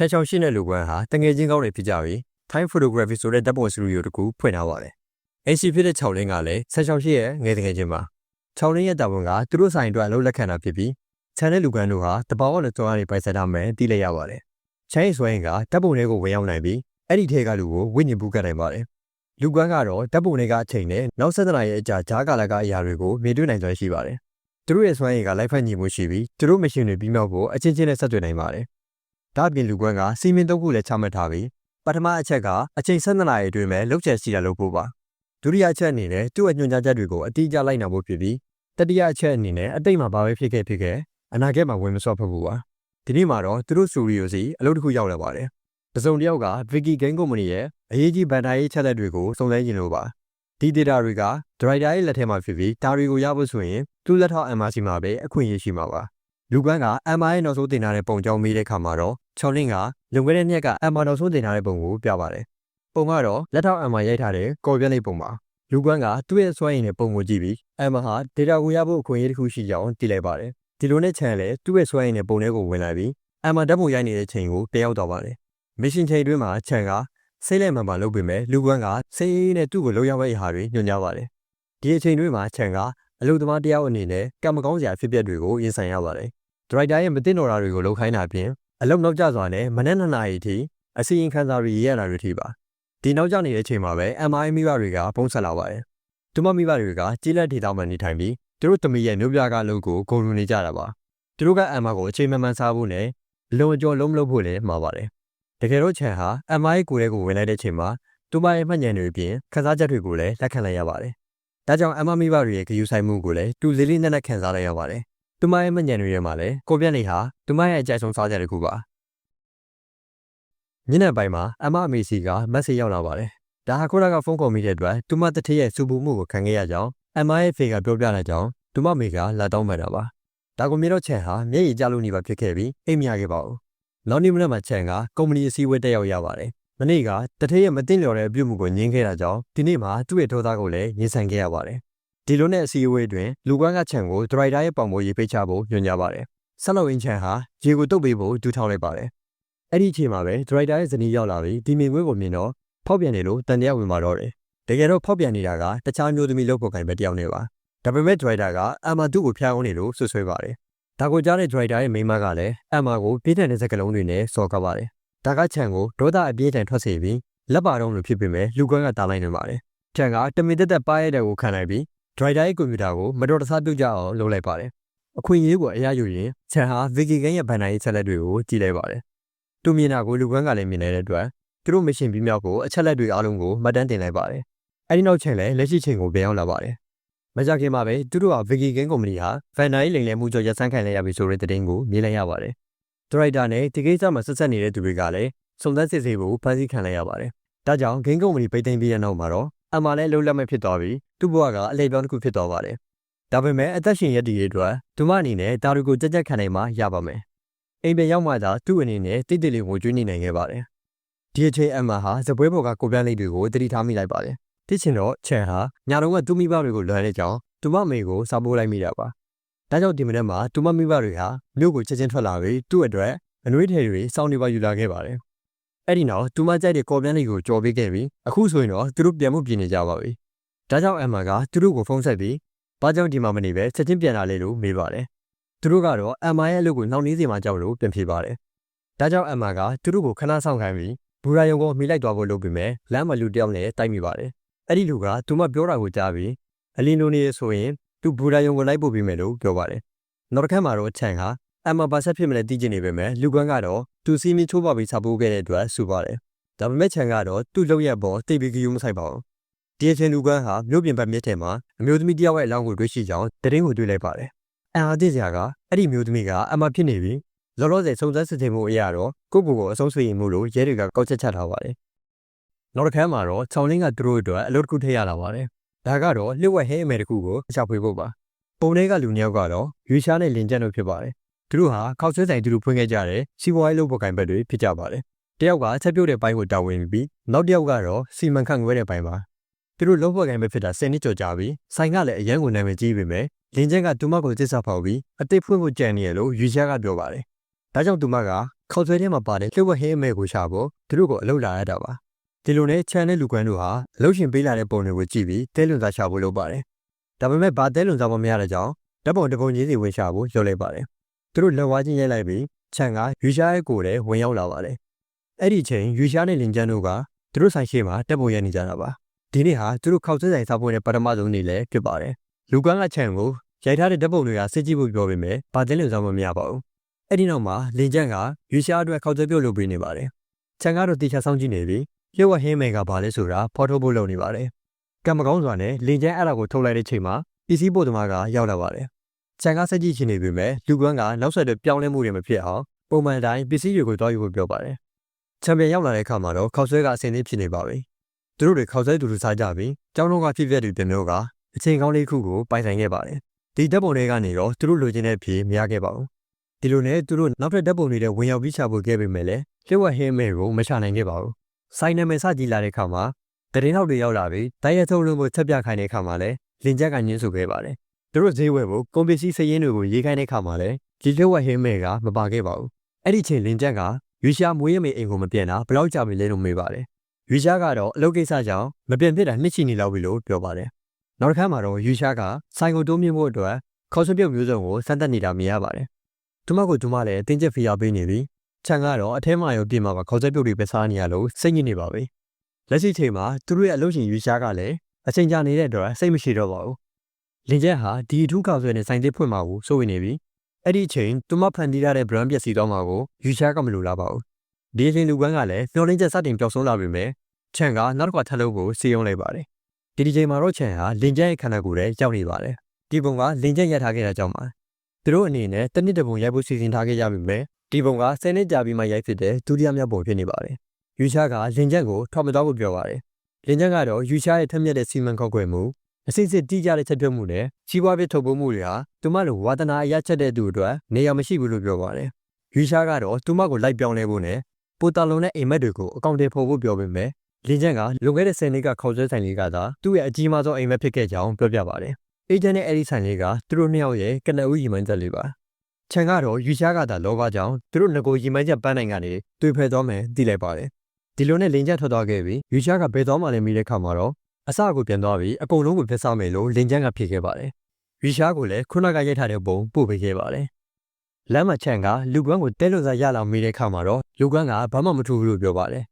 ဆက်ချောင်းရှိတဲ့လူကွမ်းဟာတငယ်ချင်းကောင်းတွေဖြစ်ကြပြီး Thai Photography ဆိုတဲ့ဓာတ်ပုံစတူဒီယိုတစ်ခုဖွင့်ထားပါတယ်။အိမ်ရှိဖြစ်တဲ့6လင်းကလည်းဆက်ချောင်းရှိရဲ့ငယ်တငယ်ချင်းပါ။6လင်းရဲ့တာဝန်ကသူတို့ဆိုင်အတွက်အလုပ်လက်ခံတာဖြစ်ပြီးခြံတဲ့လူကွမ်းတို့ဟာတဘာဝနဲ့တွန်းအားတွေပိုက်ဆက်ထားမယ်သိလိုက်ရပါတယ်။ချမ်းရီဆွဲရင်ကဓာတ်ပုံတွေကိုဝင်ရောက်နိုင်ပြီးအဲ့ဒီထဲကလူကိုဝိညာဉ်ပူးကတ်နိုင်ပါတယ်။လူကွမ်းကတော့ဓာတ်ပုံတွေကအချိန်နဲ့နောက်ဆက်တနာရဲ့အကြာဂျားကာလကအရာတွေကိုမြင်တွေ့နိုင်စွမ်းရှိပါတယ်။သူတို့ရဲ့စွမ်းရည်ကလိုက်ဖက်ညီမှုရှိပြီးသူတို့မရှင်တွေပြီးမြောက်ဖို့အချင်းချင်းနဲ့ဆက်သွယ်နိုင်ပါတယ်။ ဒါ့အပြင်လူကွမ်းကစီမင်းတုပ်ခုလည်းချမှတ်ထားပြီးပထမအချက်ကအချိန်၁၂နာရီအတွင်းမှာလောက်ချက်ရှိတာလို့ပို့ပါဒုတိယအချက်အနေနဲ့သူ့ရဲ့ညွှန်ကြားချက်တွေကိုအတိအကျလိုက်နာဖို့ဖြစ်ပြီးတတိယအချက်အနေနဲ့အတိတ်မှာဘာပဲဖြစ်ခဲ့ဖြစ်ခဲ့အနာဂတ်မှာဝင်မစော့ဖက်ဖို့ပါဒီနေ့မှာတော့သူတို့စတူဒီယိုစီအလုပ်တစ်ခုရောက်လာပါတယ်တစုံတစ်ယောက်က Vicky Game Company ရဲ့အရေးကြီးဘန်ဒါရေးချက်လက်တွေကိုစုံစမ်းကြည့်လို့ပါဒီ data တွေက driver ရဲ့လက်ထဲမှာဖြစ်ပြီးဒါတွေကိုရဖို့ဆိုရင်သူ့လက်ထောက် MRC မှာပဲအခွင့်အရေးရှိမှာပါ လူကန်းက MR ရဲ့နောက်ဆုံးတင်ထားတဲ့ပုံကြောင်းမေးတဲ့အခါမှာတော့ချောင်းလင်းကလွန်ခဲ့တဲ့နှစ်က MR နောက်ဆုံးတင်ထားတဲ့ပုံကိုပြပါတယ်။ပုံကတော့လက်ထောက် MR ရိုက်ထားတဲ့ကော်ပြက်လေးပုံပါ။လူကန်းကသူ့ရဲ့စွမ်းရည်နဲ့ပုံကိုကြည့်ပြီး MR ဟာ data ကိုရဖို့အခွင့်အရေးတစ်ခုရှိကြောင်းသိလိုက်ပါတယ်။ဒီလိုနဲ့ချန်လည်းသူ့ရဲ့စွမ်းရည်နဲ့ပုံထဲကိုဝင်လာပြီး MR ဓာတ်ပုံရိုက်နေတဲ့ချိန်ကိုတယောက်တော့ပါတယ်။ mission ချိန်တွင်းမှာချန်ကစိတ်လက်မှန်မှလုပ်ပေမဲ့လူကန်းကစိတ်အေးနဲ့သူ့ကိုလောက်ရမယ့်အရာတွေညွှန်ကြားပါတယ်။ဒီအချိန်တွင်းမှာချန်ကအလုပ်သမားတယောက်အနေနဲ့ကံမကောင်းစရာဖြစ်ပျက်တွေကိုရင်ဆိုင်ရပါတယ်။ ဒရိုက်တာရဲ့မသိတော်တာတွေကိုလုပ်ခိုင်းတာပြင်အလုံနောက်ကျစွာနဲ့မနက်နှစ်နာရီထိအစီရင်ခံစာတွေရေးရတာတွေထိပါဒီနောက်ကျနေတဲ့အချိန်မှာပဲ MI မိဘတွေကပုံဆက်လာပါတယ်သူမမိဘတွေကကြီးလက်ဒေတာမှနေထိုင်ပြီးသူတို့သမီးရဲ့မျိုးပြကားလုံးကိုဂုဏ်ယူနေကြတာပါသူတို့က MI ကိုအချိန်မှန်မှန်စားဖို့နဲ့လုံအကျော်လုံးမလုပ်ဖို့လည်းမှာပါတယ်တကယ်တော့ချန်ဟာ MI ကိုရဲ့ကိုဝင်လိုက်တဲ့အချိန်မှာသူမရဲ့မှတ်ဉာဏ်တွေအပြင်ခန်းစားချက်တွေကိုလည်းလက်ခံလိုက်ရပါတယ်ဒါကြောင့် MI မိဘတွေရဲ့ဂရုစိုက်မှုကိုလည်းတူလေးလေးနက်နက်ခံစားလိုက်ရပါတယ် သူမရဲ့မညံတွေထဲမှာလည်းကိုပြက်နေဟာသူမရဲ့အကြိုက်ဆုံးစားကြတဲ့ခုပါညနေပိုင်းမှာအမအမေစီကမက်ဆေ့ရောက်လာပါတယ်ဒါဟာခုနကဖုန်းခေါ်မိတဲ့အတွက်သူမတထရဲ့စူပူမှုကိုခံခဲ့ရကြောင်းအမရဲ့ဖေကပြောပြလိုက်ကြောင်းသူမမေကလာတောင်းပန်တာပါဒါကိုမြေတော့ချန်ဟာမျက်ရည်ကျလို့နေပါဖြစ်ခဲ့ပြီးအိမ်မရခဲ့ပါဘူးနောက်နေ့မနက်မှာချန်ကကုမ္ပဏီအစည်းအဝေးတက်ရောက်ရပါတယ်မနေ့ကတထရဲ့မတင်လျော်တဲ့အပြုတ်မှုကိုညှင်းခဲ့တာကြောင့်ဒီနေ့မှာသူ့ရဲ့ဒေါသကိုလည်းညှင်းဆန်ခဲ့ရပါတယ် ဒီလိုနဲ့အစည်းအဝေးတွင်လူကွမ်းကချန်ကိုဒရိုက်တာရဲ့ပုံပေါ်ရေးပိတ်ချဖို့ညွှန်ကြားပါတယ်။ဆက်လောက်အင်းချန်ဟာရေကိုတုတ်ပေးဖို့ဒူးထောက်လိုက်ပါတယ်။အဲ့ဒီအချိန်မှာပဲဒရိုက်တာရဲ့ဇနီးရောက်လာပြီးဒီမြင်ကွင်းကိုမြင်တော့ဖောက်ပြန်နေလို့တန်တရားဝင်มาတော့တယ်။တကယ်တော့ဖောက်ပြန်နေတာကတခြားမျိုးသမီးလုပ်ဖို့ခိုင်ပဲတယောက်နေပါ။ဒါပေမဲ့ဒရိုက်တာကအမတူကိုဖျားအောင်နေလို့ဆွဆွဲပါတယ်။ဒါကိုကြားတဲ့ဒရိုက်တာရဲ့မိန်းမကလည်းအမကိုပြေးတဲ့စက်ကလုံးတွေနဲ့စော်ကားပါတယ်။ဒါကချန်ကိုဒေါသအပြင်းထန်ထွက်စေပြီးလက်ပါတော့လို့ဖြစ်ပေမဲ့လူကွမ်းကတားလိုက်နေပါတယ်။ချန်ကတမင်တက်တက်ပါရတဲ့ကိုခံလိုက်ပြီး ဒရိုက်တာရဲ့ကွန်ပျူတာကိုမတော်တဆပြုတ်ကြအောင်လုပ်လိုက်ပါတယ်။အခွင့်အရေးကိုအရယူရင်ချန်ဟာဗီကီဂန်ရဲ့ဘန်နာရေးချက်လက်တွေကိုကြည့်လိုက်ပါတယ်။သူမြင်တာကိုလူကွမ်းကလည်းမြင်နေတဲ့အတွက်သူတို့မရှင်ပြီးမြောက်ကိုအချက်လက်တွေအားလုံးကိုမှတ်တမ်းတင်လိုက်ပါတယ်။အဲဒီနောက်ချန်လည်းလက်ရှိချိန်ကိုပြန်ရောက်လာပါတယ်။မကြခင်မှာပဲသူတို့ဟာဗီကီဂန်ကုမ္ပဏီဟာဗန်နာရေးလိမ်လည်မှုကြောင့်ရပ်ဆိုင်းခံလိုက်ရပြီဆိုတဲ့သတင်းကိုမြင်လိုက်ရပါတယ်။ဒရိုက်တာနဲ့ဒီကိစ္စမှာဆက်ဆက်နေတဲ့သူတွေကလည်းစုံစမ်းစစ်ဆေးဖို့ဖန်ဆီးခံလိုက်ရပါတယ်။ဒါကြောင့်ဂိမ်းကုမ္ပဏီပိတ်သိမ်းပြီးတဲ့နောက်မှာတော့ အမှလည်းလုံးလက်မဲ့ဖြစ်သွားပြီးသူ့ဘဝကအလေပြောင်းတစ်ခုဖြစ်သွားပါတယ်။ဒါပေမဲ့အသက်ရှင်ရည်တည်ရအတွက်သူမအနေနဲ့ဒါတွေကိုကြက်ကြက်ခံနိုင်မှရပါမယ်။အိမ်ပြန်ရောက်မှသာသူ့အနေနဲ့တိတ်တိတ်လေးကိုကျွေးနေနိုင်ခဲ့ပါတယ်။ဒီအချိန်အမှဟာစပွဲပေါ်ကကိုပြန်းလေးတွေကိုတတိထားမိလိုက်ပါတယ်။တိချင်တော့ချန်ဟာညာတော့ကသူ့မိဘတွေကိုလွှမ်းတဲ့ကြောင်းသူမမေကိုစားပိုးလိုက်မိတာပါ။ဒါကြောင့်ဒီမနေ့မှာသူမမိဘတွေဟာမြို့ကိုချက်ချင်းထွက်လာပြီးသူ့အတွက်အနှွေးထည်တွေစောင်းနေပါယူလာခဲ့ပါတယ် အဲ့ဒီနောက်သူမကြိုက်တဲ့ကော်ပြန်လေးကိုကြော်ပေးခဲ့ပြီးအခုဆိုရင်တော့သူတို့ပြန်မှုပြင်နေကြပါပြီ။ဒါကြောင့်အမ်မာကသူတို့ကိုဖုန်းဆက်ပြီးဘာကြောင့်ဒီမှာမနေပဲချက်ချင်းပြန်လာလေလို့မေးပါတယ်။သူတို့ကတော့အမ်မာရဲ့အလုပ်ကိုနှောင့်နှေးစေမှကြောက်လို့ပြန်ဖြေပါတယ်။ဒါကြောင့်အမ်မာကသူတို့ကိုခဏဆောင်ခိုင်းပြီးဘူရာယုံကိုမိလိုက်သွားဖို့လုပ်ပြီးမဲ့လမ်းမလူတယောက်နဲ့တိုက်မိပါတယ်။အဲ့ဒီလူကသူမပြောတာကိုကြားပြီးအလင်းလိုနေဆိုရင်သူဘူရာယုံကိုလိုက်ပို့ပြီးမယ်လို့ပြောပါတယ်။နောက်တစ်ခါမှာတော့ချန်ကအမ်မာဘာဆက်ဖြစ်မလဲသိချင်နေပေမဲ့လူကွန်းကတော့ သူစီမီချိုးပါပြီးစာပိုးခဲ့တဲ့အတွက်စူပါတယ်။ဒါပေမဲ့ချန်ကတော့သူ့လောက်ရပေါ်တိတ်ပြီးကယူမဆိုင်ပါဘူး။ဒီအချင်းလူကွန်းဟာမြို့ပြင်ဘက်မြစ်ထဲမှာအမျိုးသမီးတယောက်ရဲ့အလောင်းကိုတွေ့ရှိကြောင်းတရင်ကိုတွေ့လိုက်ပါတယ်။အန်အားသိစရာကအဲ့ဒီမျိုးသမီးကအမ်မာဖြစ်နေပြီးလောလောဆယ်စုံစမ်းစစ်ဆေးမှုအရာတော့ကိုယ့်ကိုယ်ကိုအဆုံးဆွေးမှုလို့ရဲတွေကကောက်ချက်ချထားပါတယ်။နောက်တစ်ခါမှာတော့ချောင်းလင်းကသူတို့အတွက်အလုပ်တစ်ခုထည့်ရလာပါတယ်။ဒါကတော့လျှို့ဝှက်ဟဲအမယ်တစ်ခုကိုရှာဖွေဖို့ပါ။ပုံထဲကလူနှစ်ယောက်ကတော့ရွေရှားနဲ့လင်ကျက်တို့ဖြစ်ပါတယ် သူတို့ဟာခောက်ဆွဲဆိုင်သူတို့ဖွင့်ခဲ့ကြတဲ့စီးပွားရေးလုပ်ပေါ်ကင်ဘက်တွေဖြစ်ကြပါတယ်။တယောက်ကချက်ပြုတ်တဲ့ဘိုင်းကိုတာဝန်ပြီးနောက်တစ်ယောက်ကတော့စီမံခန့်ခွဲတဲ့ဘိုင်းပါ။သူတို့လုပ်ပေါ်ကင်ဘက်ဖြစ်တာ10နှစ်ကျော်ကြာပြီ။ဆိုင်ကလည်းအရန်ကိုနာမည်ကြီးပေမဲ့လင်းချက်ကသူမကိုတစ္ဆာဖောက်ပြီးအတိတ်ဖွင့်ဖို့ကြံနေရလို့ယူရှားကပြောပါတယ်။ဒါကြောင့်သူမကခေါက်ဆွဲထဲမှာပါတဲ့လှုပ်ဝက်ဟင်းအမဲကိုရှာဖို့သူတို့ကိုအလုပ်လာရတာပါဒီလိုနဲ့ချန်တဲ့လူကွမ်းတို့ဟာအလုပ်ရှင်ပေးလာတဲ့ပုံတွေကိုကြည့်ပြီးတဲလွန်သားရှာဖို့လုပ်ပါတယ်ဒါပေမဲ့ဘာတဲလွန်သားမှမရတဲ့ကြောင့်ဓာတ်ပုံတစ်ပုံချင်းစီဝင်ရှာဖို့လုပ်လိုက်ပါတယ် သူတို့လက်ဝါးချင်းရိုက်လိုက်ပြီးချန်ကယူရှားရဲ့ကိုယ်ထဲဝင်ရောက်လာပါတယ်အဲ့ဒီချိန်ယူရှားနဲ့လင်ကျန်းတို့ကသူတို့ဆိုင်ရှိမှာတက်ပုံရနေကြတာပါဒီနေ့ဟာသူတို့ခောက်ဆွဲဆိုင်စားဖို့တဲ့ပထမဆုံးနေ့လည်းဖြစ်ပါတယ်လူကွမ်းကချန်ကိုရိုက်ထားတဲ့ဓာတ်ပုံတွေကစစ်ကြည့်ဖို့ပြောပေမဲ့ဘာတဲလွန်သားမှမရပါဘူးအဲ့ဒီနောက်မှာလင်ကျန်းကယူရှားအတွက်ခောက်ဆွဲပြုတ်လုပ်ပေးနေပါတယ်။ချန်ကတော့တေချာဆောင်ကြည့်နေပြီးရုပ်ဝဟင်းမဲကဘာလဲဆိုတာဖော်ထုတ်ဖို့လုပ်နေပါတယ်။ကံမကောင်းစွာနဲ့လင်ကျန်းအဲ့ဒါကိုထုတ်လိုက်တဲ့ချိန်မှာပစ္စည်းပို့သမားကရောက်လာပါတယ်။ ချန်ကစက်ကြည့်ချင်နေပေမဲ့လူကွမ်းကနောက်ဆက်တွဲပြောင်းလဲမှုတွေမဖြစ်အောင်ပုံမှန်တိုင်းပစ္စည်းတွေကိုတောက်ယူဖို့ပြောပါတယ်။ချန်ပီယံရောက်လာတဲ့အခါမှာတော့ခောက်ဆွဲကအဆင်သင့်ဖြစ်နေပါပြီ။သူတို့တွေခောက်ဆွဲတူတူစားကြပြီးကျောင်းတော်ကဖြစ်ပျက်တွေတမျိုးကအချိန်ကောင်းလေးခုကိုပိုင်ဆိုင်ခဲ့ပါတယ်။ဒီတပ်ပုံတွေကနေတော့သူတို့လိုချင်တဲ့ဖြေမရခဲ့ပါဘူး။ဒီလိုနဲ့သူတို့နောက်ထပ်ဓာတ်ပုံတွေနဲ့ဝင်ရောက်ပြီးချဖို့ခဲ့ပေမဲ့လည်းလျှို့ဝှက်ဟင်းမဲကိုမချနိုင်ခဲ့ပါဘူး။စိုင်းနာမည်စကြည့်လာတဲ့အခါမှာတရင်ထောက်တွေရောက်လာပြီးတိုက်ရိုက်ထုတ်လို့ကိုချက်ပြခိုင်းတဲ့အခါမှာလည်းလင်ချက်ကညင်းဆိုခဲ့ပါတယ်။ သူတို့ဈေးဝယ်ဖို့ကွန်ပစ္စည်းစည်ရင်းတွေကိုရေးခိုင်းတဲ့အခါမှာလည်းဒီလျှို့ဝှက်ဟင်းမဲကမပါခဲ့ပါဘူး။အဲ့ဒီချိန်လင်ချက်ကယူရှာမွေးရမေအိမ်ကိုမပြန်တာဘယ်တော့ကြာပြီလဲလို့မေးပါတယ်။ယူရှာကတော့အလုပ်ကိစ္စကြောင့်မပြန်ဖြစ်တာနှစ်ချီနေလောက်ပြီလို့ပြောပါတယ်။နောက်တစ်ခါမှာတော့ယူရှာကဆိုင်ကိုတိုးမြင့်ဖို့အတွက်ခေါ်ဆွပြုတ်မျိုးစုံကိုစမ်းသပ်နေတာမြင်ရပါတယ်။သူမကိုသူမလည်းတင်းကျပ်ဖီယာပေးနေပြီချန်ကတော့အထဲမှာရောပြင်မှာပါခေါ်ချက်ပြုတ်တွေပဲစားနေရလို့စိတ်ညစ်နေပါပြီလက်ရှိချိန်မှာသူတို့ရဲ့အလုပ်ရှင်ယူရှားကလည်းအချိန်ကြာနေတဲ့အတွက်စိတ်မရှိတော့ပါဘူး လင်ကျက်ဟာဒီအထူးကောက်ဆွဲနဲ့စိုင်းသစ်ဖွင့်မှာကိုစိုးဝင်နေပြီအဲ့ဒီအချိန်သူမဖန်တီးရတဲ့ brand ပျက်စီးသွားမှာကိုယူရှားကမလိုလားပါဘူးဒီအချိန်လူကန်းကလည်းမျောလင်းချက်စတင်ပျောက်ဆုံးလာပြီမဲ့ချန်ကနောက်တစ်ခါထပ်လို့ကိုစီယုံလိုက်ပါတယ်ဒီဒီချိန်မှာတော့ချန်ဟာလင်ကျက်ရဲ့ခန္ဓာကိုယ်ထဲရောက်နေပါတယ်ဒီပုံကလင်ကျက်ရထားခဲ့တာကြောင့်ပါသူတို့အနေနဲ့တစ်နှစ်တပုံရိုက်ဖို့စီစဉ်ထားခဲ့ကြပြီမဲ့ဒီပုံက10နှစ်ကြာပြီးမှရိုက်ဖြစ်တဲ့ဒုတိယမြောက်ပုံဖြစ်နေပါတယ်။ယူရှားကလင်ချက်ကိုထောက်မတော်ဖို့ပြောပါတယ်။လင်ချက်ကတော့ယူရှားရဲ့ထက်မြက်တဲ့စီမံခောက်ခွဲမှု အစစ်စစ်တိကျတဲ့ချက်ပြုတ်မှုနဲ့ကြီးပွားပြထုတ်ပိုးမှုတွေဟာသူမလိုဝါသနာအရချက်တဲ့သူအတွက်နေရာမရှိဘူးလို့ပြောပါတယ်။ယူရှားကတော့သူမကိုလိုက်ပြောင်းလဲဖို့နဲ့ပိုတာလုံနဲ့အိမ်မက်တွေကိုအကောင့်တွေဖော်ဖို့ပြောပေမဲ့လင်ချက်ကလွန်ခဲ့တဲ့10နှစ်ကခေါက်ဆွဲဆိုင်လေးကသာသူ့ရဲ့အကြီးမားဆုံးအိမ်မက်ဖြစ်ခဲ့ကြောင်းပြောပြပါတယ်။အေဂျင့်နဲ့အဲ့ဒီဆိုင်လေးကသူတို့နှစ်ယောက်ရဲ့ကနဦးရီမန်းချက်လေးပါချန်ကတော့ယူရှားကသာလောဘကြောင့်သူတို့ငကိုရီမန်းချက်ပန်းနိုင်ကနေတွေ့ဖဲသွားမယ်သိလိုက်ပါတယ်ဒီလိုနဲ့လင်ချက်ထွက်သွားခဲ့ပြီးယူရှားကဘယ်သွားမှလည်းမိတဲ့ခါမှာတော့ အစကိုပြန်သွားပြီးအကုန်လုံးကိုဖျက်ဆောင်မယ်လို့လင်ချက်ကဖြေခဲ့ပါတယ်ယူရှားကိုလည်းခုနကရိုက်ထားတဲ့ပုံပို့ပေးခဲ့ပါတယ်လမ်းမှာချန်ကလူကွမ်းကိုတဲလွန်စားရလာမိတဲ့ခါမှာတော့လူကွမ်းကဘာမှမထူဘူးလို့ပြောပါတယ်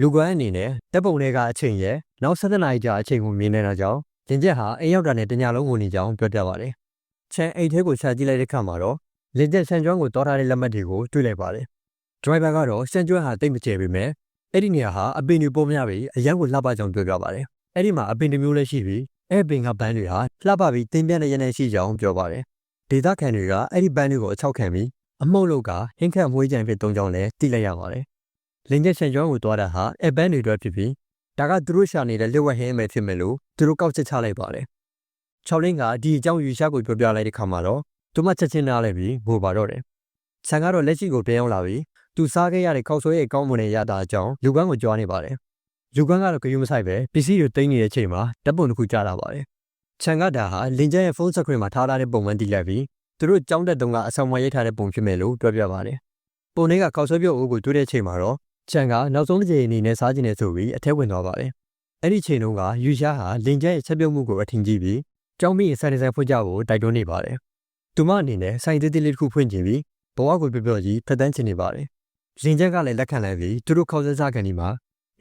လူကွမ်းအနေနဲ့တပ်ပုံတွေကအချိန်ရဲ့နောက်7နာရီကြာအချိန်ကိုမြင်နေတာကြောင့်လင်ကျက်ဟာအိမ်ရောက်တာနဲ့တညလုံးဝင်နေကြောင်းပြောပြပါတယ်။ချန်အိတ်ထဲကိုရှာကြည့်လိုက်တဲ့ခါမှာတော့လင်ကျက်ဆန်ကျွမ်းကိုတောထားတဲ့လက်မှတ်တွေကိုတွေ့လိုက်ပါတယ်။ဒရိုင်ဘာကတော့ဆန်ကျွမ်းဟာတိတ်မကျပေမဲ့အဲ့ဒီနေရာဟာအပင်တွေပုံများပြီးအရန်ကိုလှပကြောင်းပြောပြပါတယ်။ အဲ့ဒီမှာအပင်တစ်မျိုးလည်းရှိပြီးအဲ့ပင်ကပန်းတွေဟာလှပပြီးတင်းပြန့်တဲ့ရနေရှိကြောင်းပြောပါတယ်။ဒေသခံတွေကအဲ့ဒီပန်းတွေကိုအချောက်ခံပြီးအမှုန့်လောက်ကဟင်းခတ်မွေးကြံဖြစ်တုံးကြောင်းလည်းသိလိုက်ရပါတယ်။လင်ကျက်ဆန်ကျွမ်းကိုတွားတာဟာအဲ့ပန်းတွေအတွက်ဖြစ်ပြီးဒါကသူတို့ရှာနေတဲ့လက်ဝက်ဟင်းအမယ်ဖြစ်မယ်လို့သူတို့ကောက်ချက်ချလိုက်ပါတယ်။ချောင်းလင်းကဒီအကြောင်းယူရှားကိုပြောပြလိုက်တဲ့ခါမှာတော့သူမချက်ချင်းနားလဲပြီးငိုပါတော့တယ်။ဆန်ကတော့လက်ရှိကိုပြန်ရောက်လာပြီးသူစားခဲ့ရတဲ့ခောက်ဆွဲရဲ့ကောင်းမွန်တဲ့ရတာအကြောင်းလူကန်းကိုကြွားနေပါတယ်။ လူကန်းကတော့ကြွေးမဆိုင်ပဲပစ္စည်းတွေတိမ့်နေတဲ့အချိန်မှာတပ်ပုံတစ်ခုကြားလာပါတယ်။ချန်ကဒါဟာလင်ကျန်းရဲ့ဖုန်းစခရင်မှာထားထားတဲ့ပုံမှန်တိလိုက်ပြီးသူတို့ကြောင်းတက်တုံးကအဆောင်မရိတ်ထားတဲ့ပုံဖြစ်မယ်လို့ပြောပြပါတယ်။ပုံလေးကခောက်ဆွဲပြုတ်အိုးကိုတွေ့တဲ့ချိန်မှာတော့ချန်ကနောက်ဆုံးတစ်ချိန်အနေနဲ့စားကျင်နေဆိုပြီးအထက်ဝင်သွားပါတယ်။အဲ့ဒီချိန်တုန်းကယူရှားဟာလင်ကျန်းရဲ့ချက်ပြုတ်မှုကိုအထင်ကြီးပြီးကြောင်းမိဆိုင်ဆိုင်ဖွင့်ကြဖို့တိုက်တွန်းနေပါတယ်။သူမအနေနဲ့ဆိုင်သေးသေးလေးတစ်ခုဖွင့်ကျင်ပြီးဘဝကိုပြောပြောကြီးဖက်တန်းချင်နေပါတယ်။လင်ကျန်းကလည်းလက်ခံလိုက်ပြီးသူတို့ခေါက်ဆက်စားကန်ဒီမှာ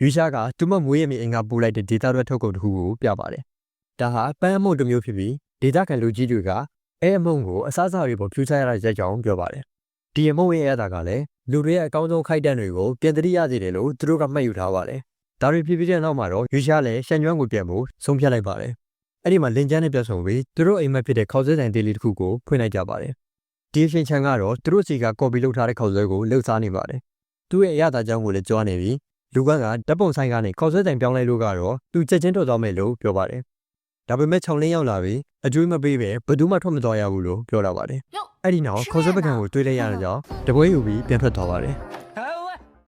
ယူရှားကသူမမွေးရမီအင်္ဂါပို့လိုက်တဲ့ဒေတာရွက်ထုတ်ကုန်တစ်ခုကိုပြပါတယ်။ဒါဟာပန်းအမုံတစ်မျိုးဖြစ်ပြီးဒေတာကန်လူကြီးတွေကအဲအမုံကိုအစားအစာတွေပေါ်ဖြူချရတဲ့ရက်ကြောင်ပြောပါတယ်။ဒီအမုံရဲ့အရသာကလည်းလူတွေရဲ့အကောင်းဆုံးခိုက်တန့်တွေကိုပြန်တရိရစေတယ်လို့သူတို့ကမှတ်ယူထားပါတယ်။ဒါတွေဖြစ်ပြီးတဲ့နောက်မှာတော့ယူရှားလည်းရှန်ကျွမ်းကိုပြန်ဖို့ဆုံးဖြတ်လိုက်ပါတယ်။အဲ့ဒီမှာလင်ကျန်းနဲ့ပြတ်ဆုံပြီးသူတို့အိမ်မက်ဖြစ်တဲ့ခေါက်ဆွဲဆိုင်တေးလေးတစ်ခုကိုဖွင့်လိုက်ကြပါတယ်။ဒီအရှင်ချန်ကတော့သူတို့စီကကော်ပီလုပ်ထားတဲ့ခေါက်ဆွဲကိုလှုပ်ရှားနေပါတယ်။သူ့ရဲ့အရသာကြောင့်ကိုလည်းကြွားနေပြီး လူကကဓာတ်ပုံဆိုင်ကနေခေါက်ဆွဲဆိုင်ပြောင်းလဲလို့ကတော့သူချက်ချင်းထွက်သွားမယ်လို့ပြောပါတယ်။ဒါပေမဲ့ခြုံလင်းရောက်လာပြီးအကျွေးမပေးပဲဘယ်သူမှထွက်မသွားရဘူးလို့ပြောလာပါတယ်။အဲ့ဒီနောက်ခေါက်ဆွဲပကံကိုတွေးလိုက်ရတဲ့ကြောင့်တပွဲယူပြီးပြန်ထွက်သွားပါတယ်။